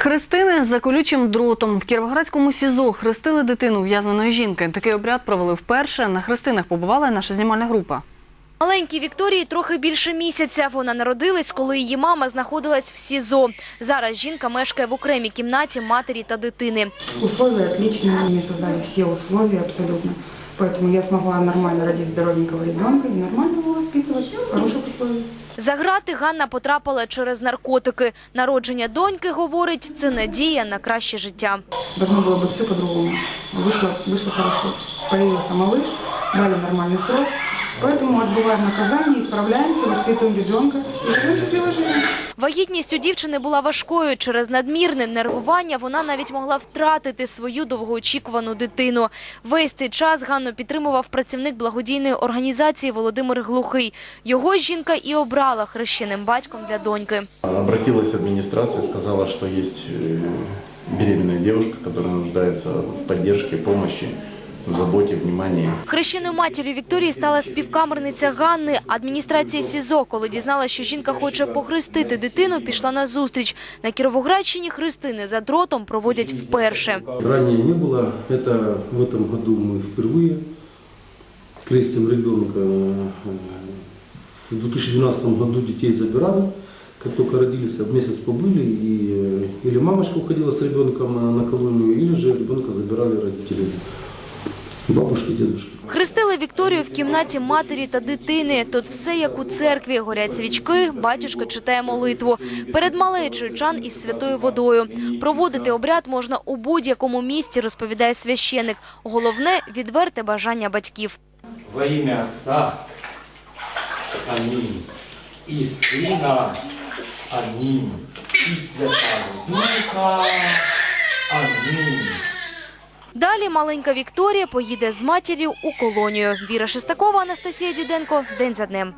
Хрестини за колючим дротом в Кіровоградському СІЗО хрестили дитину в'язненої жінки. Такий обряд провели вперше. На хрестинах побувала і наша знімальна група. Маленькій Вікторії трохи більше місяця. Вона народилась, коли її мама знаходилась в СІЗО. Зараз жінка мешкає в окремій кімнаті матері та дитини. Условия отличные, мне создали все условия абсолютно. Поэтому я смогла нормально родить здоровенького ребенка и нормально его воспитывать в хороших условиях. За грати Ганна потрапила через наркотики. Народження доньки, говорить, це надія на краще життя. Должно было быть все по-другому. Вышло, вышло хорошо. Появился малыш, дали нормальный срок. Поэтому отбываем наказание, исправляемся, воспитываем ребенка и живем счастливой жизнью. Вагітність у дівчини була важкою. Через надмірне нервування вона навіть могла втратити свою довгоочікувану дитину. Весь цей час Ганну підтримував працівник благодійної організації Володимир Глухий. Його жінка і обрала хрещеним батьком для доньки. Обратилась администрация, сказала, что есть э, беременная девушка, которая в поддержке, помощи, в заботе, внимании. Хрещеною матір'ю Вікторії стала співкамерниця Ганни. Адміністрація СІЗО, коли дізналася, що жінка хоче похрестити дитину, пішла на зустріч. На Кіровоградщині хрестини за дротом проводять вперше. Ранее не было. Это в этом году мы впервые крестим ребенка. В 2012 году детей забирали. Как только родились, месяц побыли, и э, или мамочка уходила с ребенком на- на колонию, или же ребенка забирали родители, бабушки, дедушки. Хрестили Вікторію в кімнаті матері та дитини. Тут все як у церкві. Горять свічки, батюшка читає молитву. Перед малечою чан із святою водою. Проводити обряд можна у будь-якому місці, розповідає священик. Головне – відверте бажання батьків. Во имя Отца, Аминь, и Сына, Аминь, и Святого Духа, Аминь. Далі маленька Вікторія поїде з матір'ю у колонію. Віра Шестакова, Анастасія Діденко. День за днем.